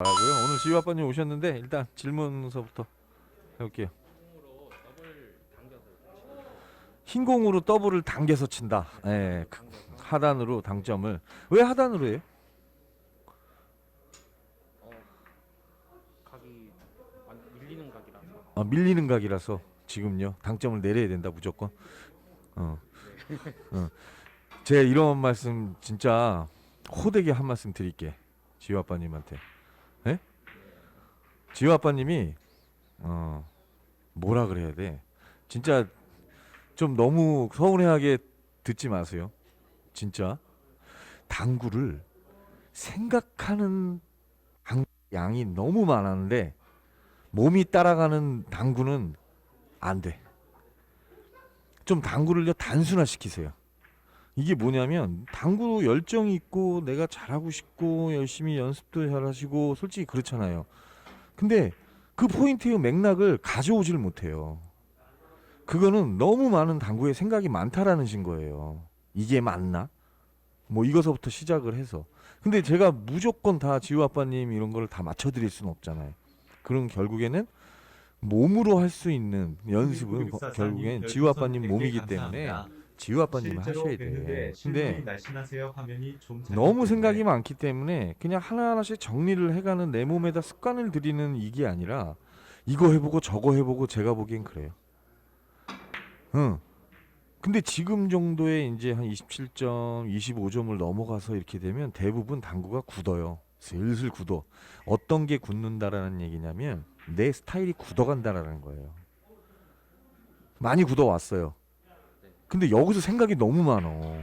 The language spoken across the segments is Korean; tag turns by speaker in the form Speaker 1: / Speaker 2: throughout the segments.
Speaker 1: 라고요. 오늘 지휘 아빠님 오셨는데 일단 질문서부터 해볼게요. 흰 공으로 더블을 당겨서 친다. 예, 그 하단으로 당점을 왜 하단으로 해요?
Speaker 2: 어, 각이 완- 밀리는 각이라서
Speaker 1: 아, 밀리는 각이라서 지금요 당점을 내려야 된다 무조건. 어. 어. 제가 이런 말씀 진짜 호되게 한 말씀 드릴게 지휘 아빠님한테. 예? 지휘 아빠님이 어 뭐라 그래야 돼? 진짜 좀 너무 서운해하게 듣지 마세요. 진짜 당구를 생각하는 당- 양이 너무 많았는데 몸이 따라가는 당구는 안 돼. 좀 당구를요 단순화 시키세요. 이게 뭐냐면 당구 열정이 있고 내가 잘하고 싶고 열심히 연습도 잘하시고 솔직히 그렇잖아요. 근데 그 포인트의 맥락을 가져오질 못해요. 그거는 너무 많은 당구에 생각이 많다라는 증거예요. 이게 맞나? 뭐 이거서부터 시작을 해서. 근데 제가 무조건 다 지우 아빠님 이런 걸다 맞춰드릴 수는 없잖아요. 그럼 결국에는 몸으로 할 수 있는 연습은 거- 결국엔 지우 아빠님 몸이기 때문에 지우 아빠님 하셔야 돼. 근데 너무 생각이 많기 때문에 그냥 하나하나씩 정리를 해가는 내 몸에다 습관을 들이는 이게 아니라 이거 해보고 저거 해보고 제가 보기엔 그래요. 응. 근데 지금 정도의 이제 한 27점, 25점을 넘어가서 이렇게 되면 대부분 당구가 굳어요. 슬슬 굳어. 어떤 게 굳는다라는 얘기냐면 내 스타일이 굳어간다라는 거예요. 많이 굳어왔어요. 근데 여기서 생각이 너무 많어.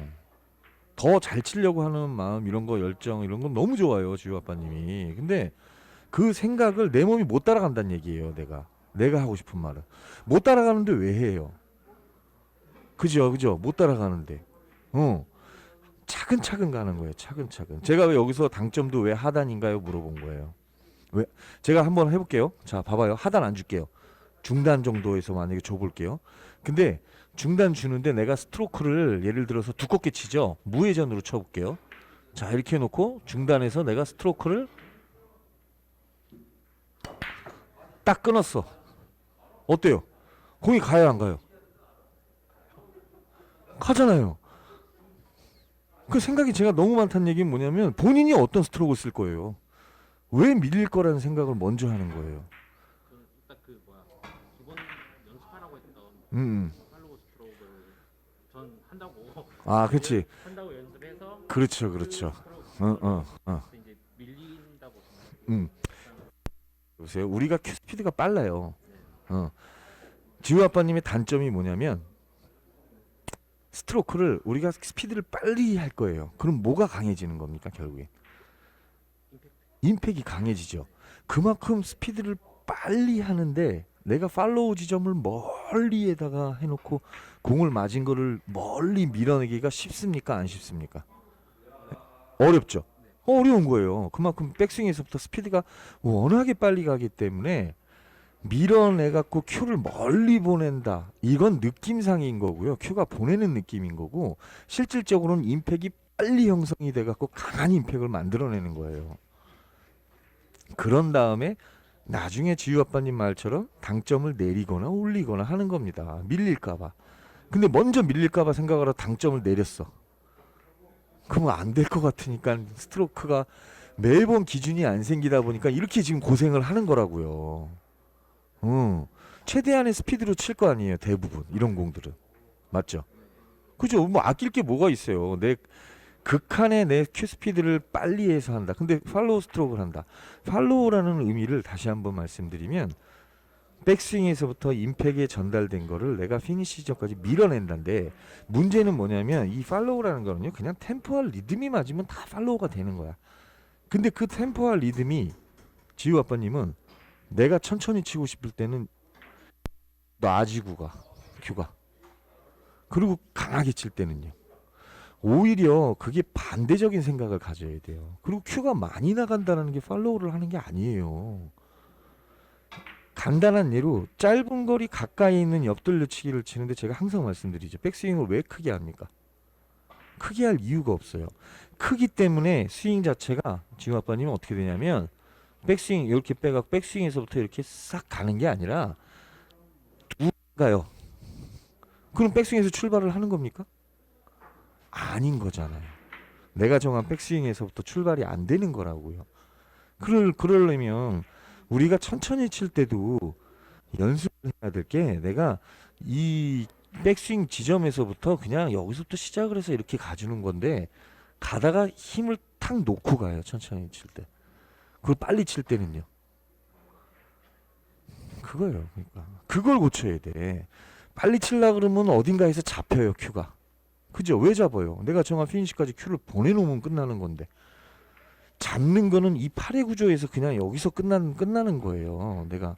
Speaker 1: 더 잘 치려고 하는 마음 이런 거 열정 이런 건 너무 좋아요 지우 아빠님이. 근데 그 생각을 내 몸이 못 따라간다는 얘기예요 내가. 내가 하고 싶은 말은. 못 따라가는데 왜 해요? 그죠 그죠? 못 따라가는데. 어. 차근차근 가는 거예요 차근차근. 제가 왜 여기서 당점도 왜 하단인가요? 물어본 거예요. 왜? 제가 한번 해볼게요. 자 봐봐요. 하단 안 줄게요. 중단 정도에서 만약에 줘볼게요. 근데 중단 주는데 내가 스트로크를 예를 들어서 두껍게 치죠. 무회전으로 쳐볼게요. 자 이렇게 해놓고 중단해서 내가 스트로크를 딱 끊었어. 어때요? 공이 가요 안 가요? 가잖아요. 그 생각이 제가 너무 많다는 얘기는 뭐냐면 본인이 어떤 스트로크를 쓸 거예요. 왜 밀릴 거라는 생각을 먼저 하는 거예요.
Speaker 2: 그그 했던
Speaker 1: 음, 음.
Speaker 2: 팔로우 스트로크를 전
Speaker 1: 아, 그렇지.
Speaker 2: 한다고 연습해서
Speaker 1: 그렇죠, 그렇죠.
Speaker 2: 그 스트로크
Speaker 1: 어, 어, 어.
Speaker 2: 그래서 이제 밀린다고.
Speaker 1: 음. 보세요. 우리가 큐 스피드가 빨라요. 어. 지우 아빠님의 단점이 뭐냐면 스트로크를 우리가 스피드를 빨리 할 거예요. 그럼 뭐가 강해지는 겁니까 결국에? 임팩이 강해지죠. 그만큼 스피드를 빨리 하는데 내가 팔로우 지점을 멀리에다가 해놓고 공을 맞은 거를 멀리 밀어내기가 쉽습니까? 안 쉽습니까? 어렵죠. 어려운 거예요. 그만큼 백스윙에서부터 스피드가 워낙에 빨리 가기 때문에 밀어내 갖고 큐를 멀리 보낸다. 이건 느낌상인 거고요. 큐가 보내는 느낌인 거고 실질적으로는 임팩이 빨리 형성이 돼 갖고 강한 임팩을 만들어내는 거예요. 그런 다음에 나중에 지유 아빠님 말처럼 당점을 내리거나 올리거나 하는 겁니다. 밀릴까봐. 근데 먼저 밀릴까봐 생각을 하고 당점을 내렸어. 그러면 안 될 것 같으니까 스트로크가 매번 기준이 안 생기다 보니까 이렇게 지금 고생을 하는 거라고요. 응. 최대한의 스피드로 칠 거 아니에요. 대부분 이런 공들은 맞죠? 그죠? 뭐 아낄 게 뭐가 있어요. 내 극한의 내 큐 스피드를 빨리 해서 한다. 근데 팔로우 스트로크를 한다. 팔로우라는 의미를 다시 한번 말씀드리면 백스윙에서부터 임팩에 전달된 거를 내가 피니시 지점까지 밀어낸다는데 문제는 뭐냐면 이 팔로우라는 거는요 그냥 템포와 리듬이 맞으면 다 팔로우가 되는 거야 근데 그 템포와 리듬이 지우 아빠님은 내가 천천히 치고 싶을 때는 놔지구가 큐가 그리고 강하게 칠 때는요 오히려 그게 반대적인 생각을 가져야 돼요 그리고 큐가 많이 나간다는 게 팔로우를 하는 게 아니에요 간단한 예로 짧은 거리 가까이 있는 옆돌려치기를 치는데 제가 항상 말씀드리죠. 백스윙을 왜 크게 합니까? 크게 할 이유가 없어요. 크기 때문에 스윙 자체가 지금 아빠님은 어떻게 되냐면 백스윙 이렇게 빼가 백스윙에서부터 이렇게 싹 가는 게 아니라 두 가요. 그럼 백스윙에서 출발을 하는 겁니까? 아닌 거잖아요. 내가 정한 백스윙에서부터 출발이 안 되는 거라고요. 그럴 그러려면 우리가 천천히 칠 때도 연습을 해야 될 게 내가 이 백스윙 지점에서부터 그냥 여기서부터 시작을 해서 이렇게 가주는 건데 가다가 힘을 탁 놓고 가요 천천히 칠 때. 그걸 빨리 칠 때는요. 그거예요. 그러니까 그걸 고쳐야 돼. 빨리 칠라 그러면 어딘가에서 잡혀요 큐가. 그죠? 왜 잡아요? 내가 정한 피니시까지 큐를 보내놓으면 끝나는 건데 잡는 거는 이 팔의 구조에서 그냥 여기서 끝나는 끝나는 거예요. 내가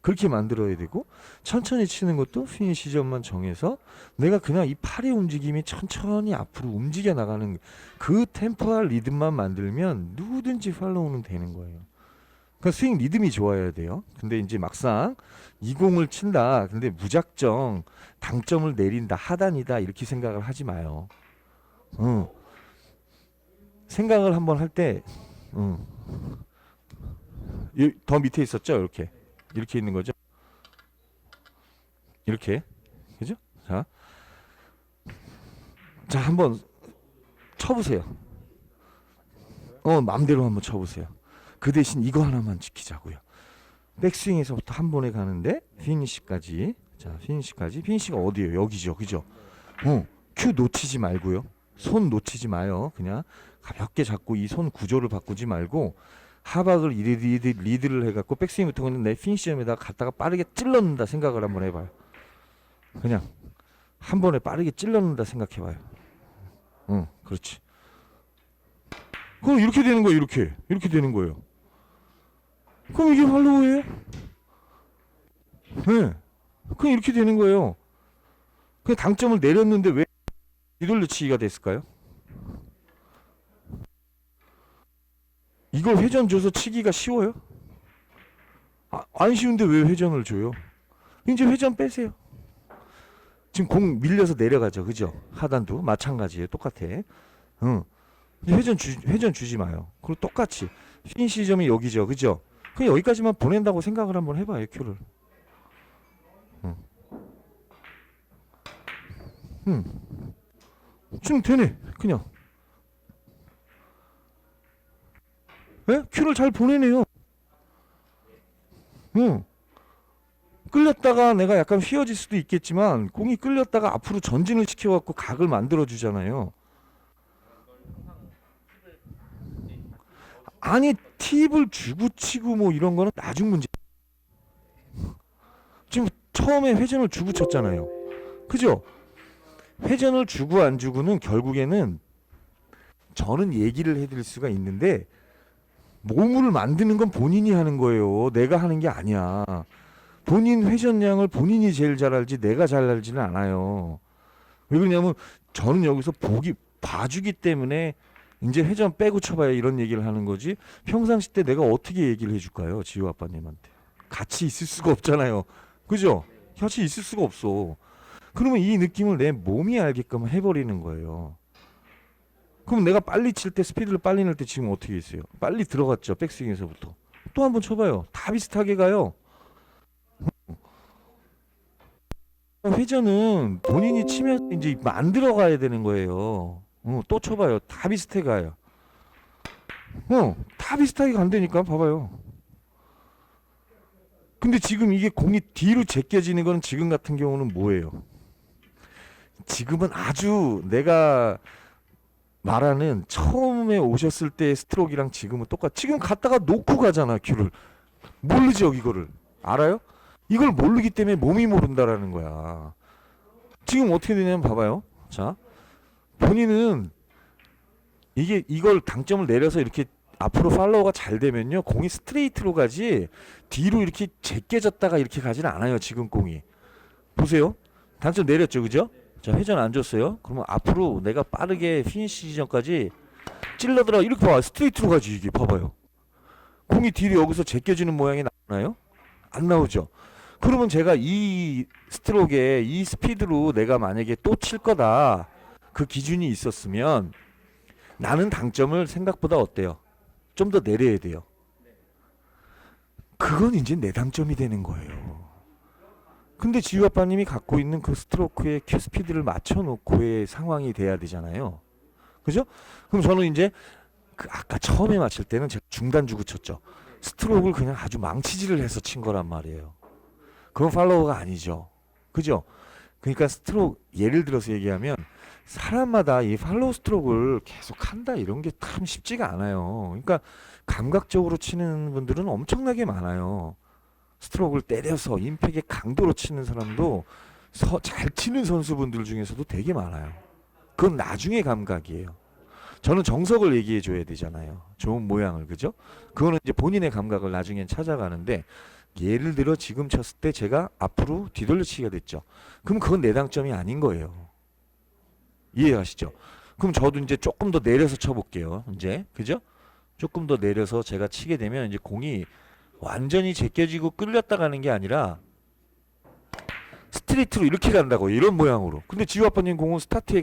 Speaker 1: 그렇게 만들어야 되고 천천히 치는 것도 피니시 점만 정해서 내가 그냥 이 팔의 움직임이 천천히 앞으로 움직여 나가는 그 템포와 리듬만 만들면 누구든지 팔로우는 되는 거예요. 그러니까 스윙 리듬이 좋아야 돼요. 근데 이제 막상 이 공을 친다. 근데 무작정 당점을 내린다. 하단이다. 이렇게 생각을 하지 마요. 응. 생각을 한번 할 때, 응. 이- 더 밑에 있었죠? 이렇게. 이렇게 있는 거죠? 이렇게. 그죠? 자. 자, 한번 쳐보세요. 어, 맘대로 한번 쳐보세요. 그 대신 이거 하나만 지키자고요. 백스윙에서부터 한 번에 가는데 피니시까지. 자, 피니시까지. 피니시가 어디예요? 여기죠. 그죠? 어, 큐 놓치지 말고요. 손 놓치지 마요. 그냥 가볍게 잡고 이 손 구조를 바꾸지 말고 하박을 리드, 리드, 리드를 해갖고 백스윙 부터 내 피니시점에다 갖다가 빠르게 찔러 넣는다 생각을 한번 해봐요. 그냥 한 번에 빠르게 찔러 넣는다 생각해봐요. 응, 그렇지. 그럼 이렇게 되는 거예요. 이렇게 이렇게 되는 거예요. 그럼 이게 팔로우예요? 네. 그냥 이렇게 되는 거예요. 그 당점을 내렸는데 왜 뒤돌려치기가 됐을까요? 이걸 회전 줘서 치기가 쉬워요? 아, 안 쉬운데 왜 회전을 줘요? 이제 회전 빼세요. 지금 공 밀려서 내려가죠, 그죠? 하단도 마찬가지예요, 똑같아. 응. 회전 주 회전 주지 마요. 그리고 똑같이 피니시 점이 여기죠, 그죠? 그냥 여기까지만 보낸다고 생각을 한번 해봐요, 큐를. 응. 응. 지금 되네, 그냥. 예? 큐를 잘 보내네요. 응. 끌렸다가 내가 약간 휘어질 수도 있겠지만 공이 끌렸다가 앞으로 전진을 시켜갖고 각을 만들어 주잖아요. 아니 팁을 주고 치고 뭐 이런 거는 나중 문제. 지금 처음에 회전을 주고 쳤잖아요. 그죠? 회전을 주고 안 주고는 결국에는 저는 얘기를 해드릴 수가 있는데 몸을 만드는 건 본인이 하는 거예요. 내가 하는 게 아니야. 본인 회전량을 본인이 제일 잘 알지 내가 잘 알지는 않아요. 왜 그러냐면 저는 여기서 보기 봐주기 때문에 이제 회전 빼고 쳐봐야 이런 얘기를 하는 거지. 평상시 때 내가 어떻게 얘기를 해줄까요? 지우 아빠님한테. 같이 있을 수가 없잖아요. 그죠? 같이 있을 수가 없어. 그러면 이 느낌을 내 몸이 알게끔 해버리는 거예요. 그럼 내가 빨리 칠 때 스피드를 빨리 낼 때 지금 어떻게 있어요? 빨리 들어갔죠 백스윙에서부터. 또 한번 쳐봐요. 다 비슷하게 가요. 회전은 본인이 치면서 이제 만들어 가야 되는 거예요. 어, 또 쳐봐요. 다 비슷해 가요. 어, 다 비슷하게 간다니까. 봐봐요. 근데 지금 이게 공이 뒤로 제껴지는 거는 지금 같은 경우는 뭐예요? 지금은 아주 내가 말하는 처음에 오셨을 때의 스트로크랑 지금은 똑같. 지금 갔다가 놓고 가잖아 큐를. 모르죠 이거를. 알아요? 이걸 모르기 때문에 몸이 모른다라는 거야. 지금 어떻게 되냐면 봐봐요. 자, 본인은 이게 이걸 당점을 내려서 이렇게 앞으로 팔로워가 잘 되면요 공이 스트레이트로 가지 뒤로 이렇게 제껴졌다가 이렇게 가지는 않아요 지금 공이. 보세요. 당점 내렸죠 그죠? 자 회전 안 줬어요. 그러면 앞으로 내가 빠르게 피니시 지점까지 찔러들어 이렇게 봐 스트레이트로 가지 이게 봐봐요. 공이 뒤로 여기서 제껴지는 모양이 나오나요? 안 나오죠. 그러면 제가 이 스트로크에 이 스피드로 내가 만약에 또 칠 거다 그 기준이 있었으면 나는 당점을 생각보다 어때요? 좀 더 내려야 돼요. 그건 이제 내 당점이 되는 거예요. 근데 지우 아빠님이 갖고 있는 그 스트로크의 큐 스피드를 맞춰놓고의 상황이 돼야 되잖아요. 그죠? 그럼 저는 이제 그 아까 처음에 맞힐 때는 제가 중단 주고 쳤죠. 스트로크를 그냥 아주 망치질을 해서 친 거란 말이에요. 그건 팔로워가 아니죠. 그죠? 그러니까 스트로크 예를 들어서 얘기하면 사람마다 이 팔로우 스트로크를 계속 한다 이런 게 참 쉽지가 않아요. 그러니까 감각적으로 치는 분들은 엄청나게 많아요. 스트로크를 때려서 임팩의 강도로 치는 사람도 서- 잘 치는 선수분들 중에서도 되게 많아요. 그건 나중에 감각이에요. 저는 정석을 얘기해 줘야 되잖아요. 좋은 모양을 그죠? 그거는 이제 본인의 감각을 나중엔 찾아가는데 예를 들어 지금 쳤을 때 제가 앞으로 뒤돌려치기가 됐죠. 그럼 그건 내 당점이 아닌 거예요. 이해하시죠? 그럼 저도 이제 조금 더 내려서 쳐볼게요. 이제 그죠? 조금 더 내려서 제가 치게 되면 이제 공이 완전히 제껴지고 끌렸다 가는 게 아니라 스트레이트로 이렇게 간다고 이런 모양으로. 근데 지우 아빠님 공은 스타트에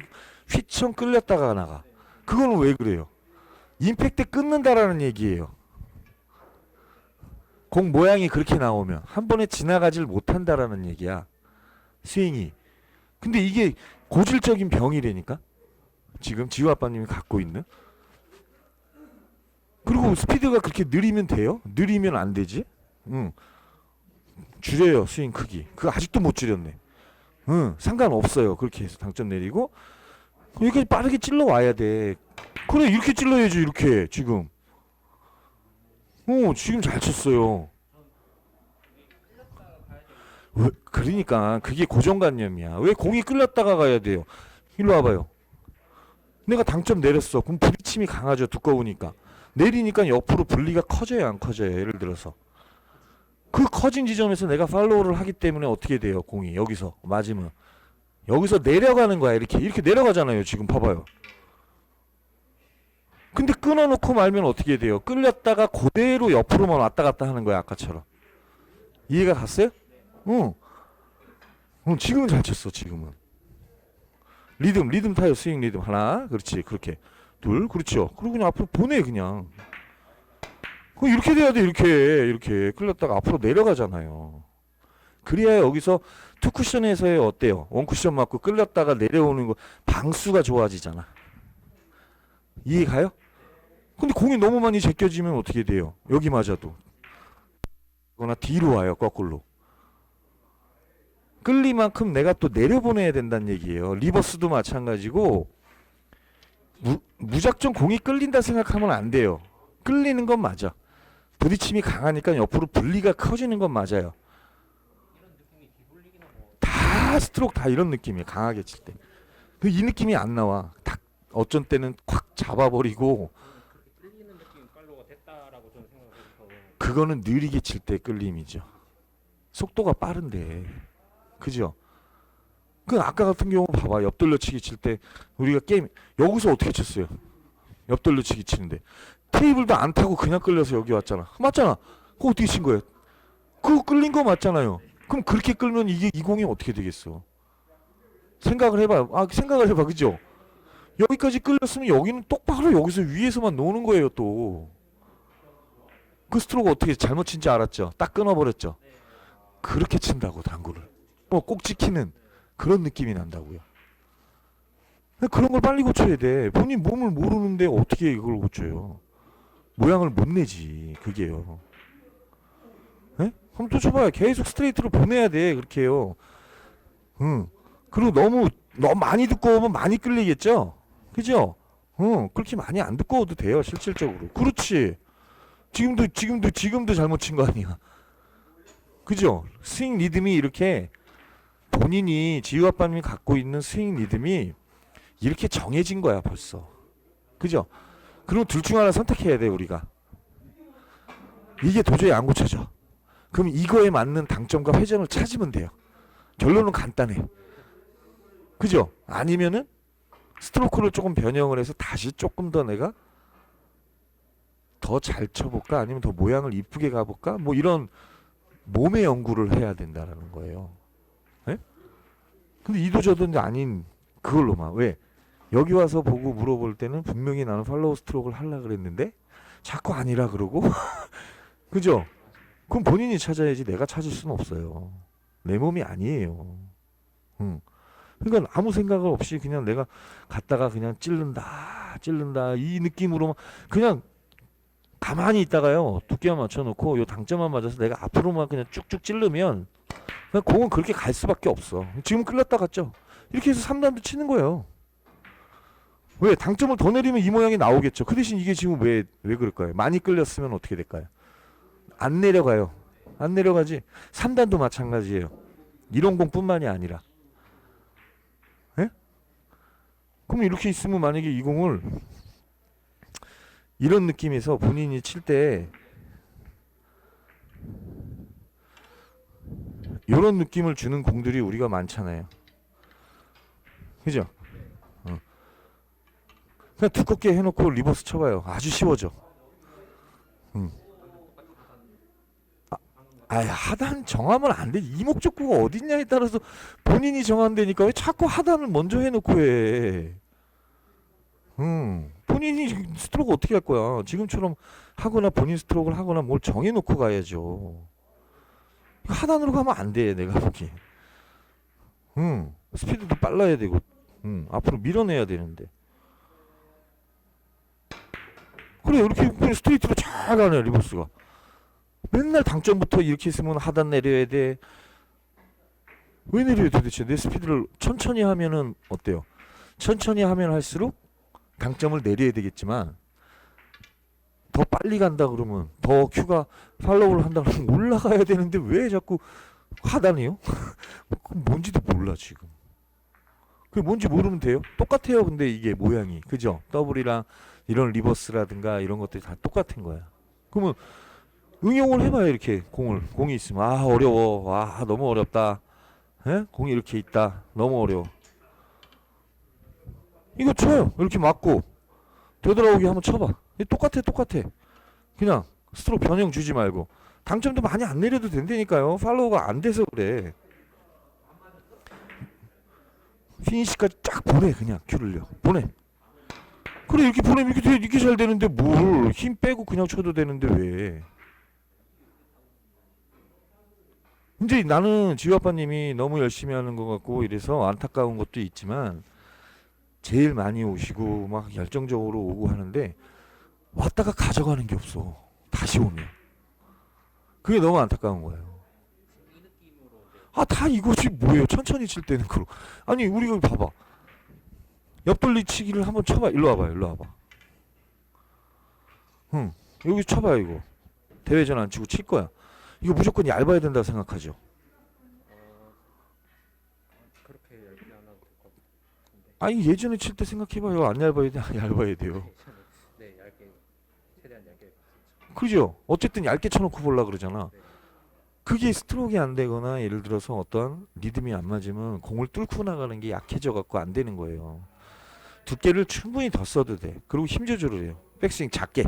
Speaker 1: 휘청 끌렸다가 나가. 그거는 왜 그래요? 임팩트 끊는다라는 얘기예요. 공 모양이 그렇게 나오면 한 번에 지나가질 못한다라는 얘기야. 스윙이. 근데 이게 고질적인 병이라니까. 지금 지우 아빠님이 갖고 있는. 그리고 스피드가 그렇게 느리면 돼요? 느리면 안 되지? 응. 줄여요 스윙 크기. 그거 아직도 못 줄였네. 응, 상관없어요. 그렇게 해서 당점 내리고 여기까지 빠르게 찔러 와야 돼. 그래 이렇게 찔러야지 이렇게 지금. 어 지금 잘 쳤어요. 왜 그러니까 그게 고정관념이야. 왜 공이 끌렸다가 가야 돼요? 일로 와봐요. 내가 당점 내렸어. 그럼 부딪힘이 강하죠. 두꺼우니까. 내리니까 옆으로 분리가 커져요, 안 커져요? 예를 들어서. 그 커진 지점에서 내가 팔로우를 하기 때문에 어떻게 돼요, 공이 여기서 맞으면 여기서 내려가는 거야, 이렇게 이렇게 내려가잖아요. 지금 봐봐요. 근데 끊어놓고 말면 어떻게 돼요? 끌렸다가 그대로 옆으로만 왔다 갔다 하는 거야, 아까처럼. 이해가 갔어요? 응. 응, 지금은 잘 쳤어, 지금은. 리듬, 리듬 타요, 스윙 리듬 하나, 그렇지, 그렇게. 둘, 그렇죠. 그리고 그냥 앞으로 보내 그냥. 그 이렇게 돼야 돼 이렇게 이렇게 끌렸다가 앞으로 내려가잖아요. 그래야 여기서 투 쿠션에서의 어때요? 원 쿠션 맞고 끌렸다가 내려오는 거 방수가 좋아지잖아. 이해 가요? 근데 공이 너무 많이 제껴지면 어떻게 돼요? 여기 맞아도. 거나 뒤로 와요 거꾸로. 끌리만큼 내가 또 내려보내야 된다는 얘기예요. 리버스도 마찬가지고 무, 무작정 공이 끌린다 생각하면 안 돼요. 끌리는 건 맞아. 부딪힘이 강하니까 옆으로 분리가 커지는 건 맞아요. 다 스트로크 다 이런 느낌이에요. 강하게 칠 때. 그이 느낌이 안 나와. 딱 어쩐 때는 콱 잡아버리고 그거는 느리게 칠 때 끌림이죠. 속도가 빠른데. 그죠? 그 아까 같은 경우 봐봐. 옆돌려치기 칠 때 우리가 게임 여기서 어떻게 쳤어요? 옆돌려치기 치는데 테이블도 안 타고 그냥 끌려서 여기 왔잖아. 맞잖아. 그거 어떻게 친 거예요? 그거 끌린 거 맞잖아요. 그럼 그렇게 끌면 이게 이 공이 어떻게 되겠어? 생각을 해봐. 아 생각을 해봐. 그죠? 여기까지 끌렸으면 여기는 똑바로 여기서 위에서만 노는 거예요 또. 그 스트로크 어떻게 잘못 친지 알았죠? 딱 끊어버렸죠? 그렇게 친다고 당구를. 어, 꼭 지키는 그런 느낌이 난다고요. 그런 걸 빨리 고쳐야 돼. 본인 몸을 모르는데 어떻게 이걸 고쳐요? 모양을 못 내지. 그게요. 예? 한번 또 쳐봐요. 계속 스트레이트로 보내야 돼. 그렇게요. 응. 그리고 너무 너무 많이 두꺼우면 많이 끌리겠죠. 그죠? 응. 그렇게 많이 안 두꺼워도 돼요. 실질적으로. 그렇지. 지금도 지금도 지금도 잘못 친 거 아니야. 그죠? 스윙 리듬이 이렇게 본인이 지우 아빠님이 갖고 있는 스윙 리듬이 이렇게 정해진 거야 벌써. 그죠? 그럼 둘 중 하나 선택해야 돼 우리가. 이게 도저히 안 고쳐져. 그럼 이거에 맞는 당점과 회전을 찾으면 돼요. 결론은 간단해. 그죠? 아니면은 스트로크를 조금 변형을 해서 다시 조금 더 내가 더 잘 쳐볼까? 아니면 더 모양을 이쁘게 가볼까? 뭐 이런 몸의 연구를 해야 된다라는 거예요. 예? 근데 이도저도 아닌 그걸로만 왜? 여기 와서 보고 물어볼 때는 분명히 나는 팔로우 스트로크를 하려 그랬는데 자꾸 아니라 그러고 그죠? 그럼 본인이 찾아야지 내가 찾을 수는 없어요. 내 몸이 아니에요. 응. 그러니까 아무 생각 없이 그냥 내가 갔다가 그냥 찌른다, 찌른다 이 느낌으로만 그냥 가만히 있다가요 두께만 맞춰놓고 요 당점만 맞아서 내가 앞으로만 그냥 쭉쭉 찌르면 그냥 공은 그렇게 갈 수밖에 없어. 지금 끌렸다 갔죠. 이렇게 해서 3단도 치는 거예요. 왜 당점을 더 내리면 이 모양이 나오겠죠. 그 대신 이게 지금 왜 왜 그럴까요? 많이 끌렸으면 어떻게 될까요? 안 내려가요. 안 내려가지. 3단도 마찬가지예요. 이런 공뿐만이 아니라. 예? 그럼 이렇게 있으면 만약에 이 공을 이런 느낌에서 본인이 칠 때 이런 느낌을 주는 공들이 우리가 많잖아요. 그죠? 어. 그냥 두껍게 해놓고 리버스 쳐봐요. 아주 쉬워져. 음. 아, 하단 정하면 안 돼. 이목적구가 어딨냐에 따라서 본인이 정한다니까 왜 자꾸 하단을 먼저 해놓고 해. 음, 본인이 스트로크 어떻게 할 거야? 지금처럼 하거나 본인 스트로크를 하거나 뭘 정해놓고 가야죠. 하단으로 가면 안 돼, 내가 보기. 음, 스피드도 빨라야 되고, 음, 앞으로 밀어내야 되는데. 그래, 이렇게 스트레이트로 잘 가네, 리버스가. 맨날 당점부터 이렇게 있으면 하단 내려야 돼. 왜 내려요 도대체? 내 스피드를 천천히 하면은 어때요? 천천히 하면 할수록 당점을 내려야 되겠지만 더 빨리 간다 그러면 더 큐가 팔로우를 한다 그러면 올라가야 되는데 왜 자꾸 하단이요? 그건 뭔지도 몰라 지금. 그게 뭔지 모르면 돼요? 똑같아요. 근데 이게 모양이 그죠? 더블이랑 이런 리버스라든가 이런 것들이 다 똑같은 거야. 그러면 응용을 해봐요 이렇게 공을 공이 있으면 아 어려워 와 너무 어렵다. 에? 공이 이렇게 있다 너무 어려워. 이거 쳐요. 이렇게 맞고 되돌아오게 한번 쳐봐. 똑같아, 똑같아. 그냥 스트로크 변형 주지 말고 당점도 많이 안 내려도 된다니까요. 팔로우가 안 돼서 그래. 피니시까지 쫙 보내 그냥 큐를요. 보내. 그래 이렇게 보내면 이렇게 돼, 이렇게 잘 되는데 뭘 힘 빼고 그냥 쳐도 되는데 왜? 이제 나는 지우 아빠님이 너무 열심히 하는 것 같고 이래서 안타까운 것도 있지만 제일 많이 오시고 막 열정적으로 오고 하는데 왔다가 가져가는 게 없어. 다시 오면. 그게 너무 안타까운 거예요. 아, 다 이것이 뭐예요? 천천히 칠 때는 그러. 아니, 우리가 봐봐. 옆돌리 치기를 한번 쳐봐. 일로 와봐. 일로 와봐. 응. 여기 쳐봐요, 이거. 대회전 안 치고 칠 거야. 이거 무조건 얇아야 된다고 생각하죠.
Speaker 2: 어, 그렇게 얇게 안 하고 될것 같은데
Speaker 1: 아니, 예전에 칠 때 생각해봐요. 안 얇아야 돼? 안 얇아야 돼요.
Speaker 2: 네 얇게 최대한 얇게
Speaker 1: 그죠? 어쨌든 얇게 쳐놓고 보려 그러잖아.
Speaker 2: 네.
Speaker 1: 그게 스트로크가 안 되거나 예를 들어서 어떤 리듬이 안 맞으면 공을 뚫고 나가는 게 약해져 갖고 안 되는 거예요. 두께를 충분히 더 써도 돼. 그리고 힘 조절을 해요. 백스윙 작게.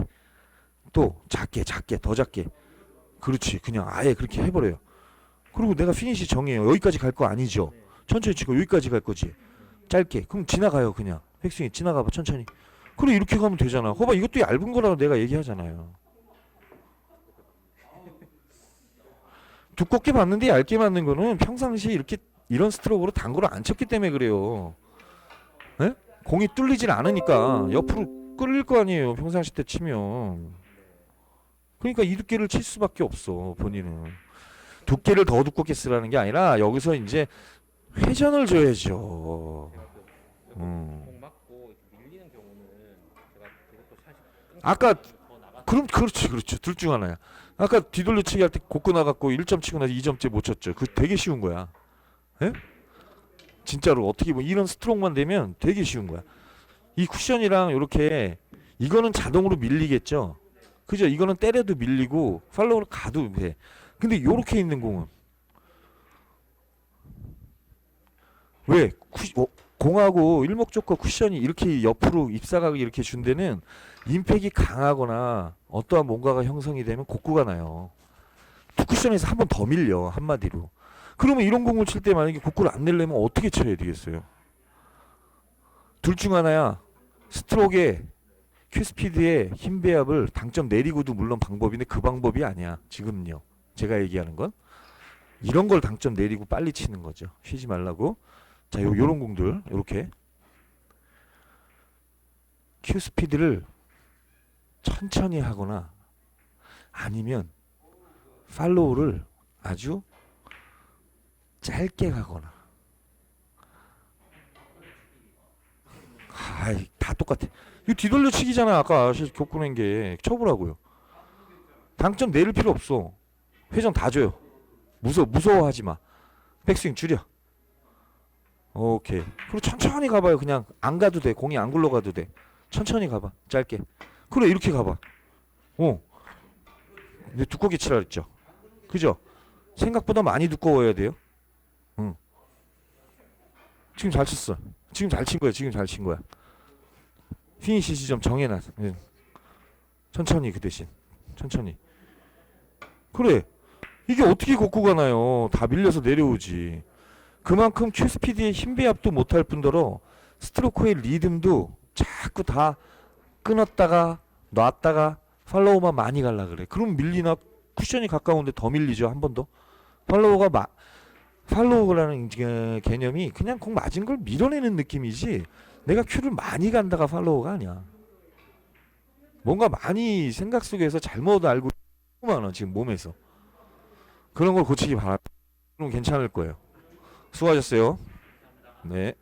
Speaker 1: 또 작게 작게 더 작게. 그렇지. 그냥 아예 그렇게 해버려요. 그리고 내가 피니시 정해요. 여기까지 갈 거 아니죠.
Speaker 2: 네.
Speaker 1: 천천히 치고 여기까지 갈 거지. 짧게. 그럼 지나가요 그냥. 백스윙 지나가봐 천천히. 그래 이렇게 가면 되잖아. 봐봐 이것도 얇은 거라고 내가 얘기하잖아요. 두껍게 맞는데 얇게 맞는 거는 평상시에 이렇게 이런 스트로크로 당구를 안 쳤기 때문에 그래요. 예? 공이 뚫리질 않으니까 옆으로 끌릴 거 아니에요. 평상시 때 치면. 그러니까 이 두께를 칠 수밖에 없어 본인은. 두께를 더 두껍게 쓰라는 게 아니라 여기서 이제 회전을 줘야죠. 음.
Speaker 2: 공 맞고 이렇게 밀리는 경우는 제가 그것도 사실
Speaker 1: 아까
Speaker 2: 더 나가
Speaker 1: 그럼 그렇지 그렇죠. 둘 중 하나야. 아까 뒤돌려치기 할때 곡고 나갔고 1점 치고 나서 2점째 못 쳤죠. 그 되게 쉬운 거야. 예? 진짜로 어떻게 보면 이런 스트로크만 되면 되게 쉬운 거야. 이 쿠션이랑 이렇게 이거는 자동으로 밀리겠죠? 그죠? 이거는 때려도 밀리고 팔로우를 가도 돼. 근데 요렇게 있는 공은 왜 쿠, 어, 공하고 일목적과 쿠션이 이렇게 옆으로 입사각이 이렇게 준 데는 임팩이 강하거나 어떠한 뭔가가 형성이 되면 곡구가 나요. 투쿠션에서 한 번 더 밀려 한마디로. 그러면 이런 공을 칠 때 만약에 곡구를 안 내려면 어떻게 쳐야 되겠어요? 둘 중 하나야. 스트로크에 큐스피드에 힘 배합을 당점 내리고도 물론 방법인데 그 방법이 아니야. 지금요. 제가 얘기하는 건 이런 걸 당점 내리고 빨리 치는 거죠. 쉬지 말라고. 자, 요 요런 공들 요렇게. 큐 스피드를 천천히 하거나 아니면 팔로우를 아주 짧게 가거나. 아이 다 똑같아. 이거 뒤돌려 치기잖아 아까 시- 교권한 게. 쳐보라고요. 당점 내릴 필요 없어. 회전 다 줘요. 무서 무서워하지 마. 백스윙 줄여 오케이. 그리고 천천히 가봐요. 그냥 안 가도 돼. 공이 안 굴러가도 돼. 천천히 가봐. 짧게. 그래 이렇게 가봐. 어. 근데 두껍게 치라 그랬죠? 그죠? 생각보다 많이 두꺼워야 돼요? 응. 지금 잘 쳤어. 지금 잘 친 거야. 지금 잘 친 거야. 피니시 지점 정해놔. 예. 천천히 그 대신. 천천히. 그래. 이게 어떻게 걷고 가나요? 다 밀려서 내려오지 그만큼 큐 스피드의 힘 배합도 못할 뿐더러 스트로크의 리듬도 자꾸 다 끊었다가 놨다가 팔로우만 많이 갈라 그래. 그럼 밀리나 쿠션이 가까운데 더 밀리죠 한 번 더? 팔로우가 마, 팔로우라는 게- 개념이 그냥 공 맞은 걸 밀어내는 느낌이지. 내가 큐를 많이 간다가 팔로우가 아니야. 뭔가 많이 생각 속에서 잘못 알고 많아 지금 몸에서. 그런 걸 고치기 바랍니다. 그럼 괜찮을 거예요 수고하셨어요. 네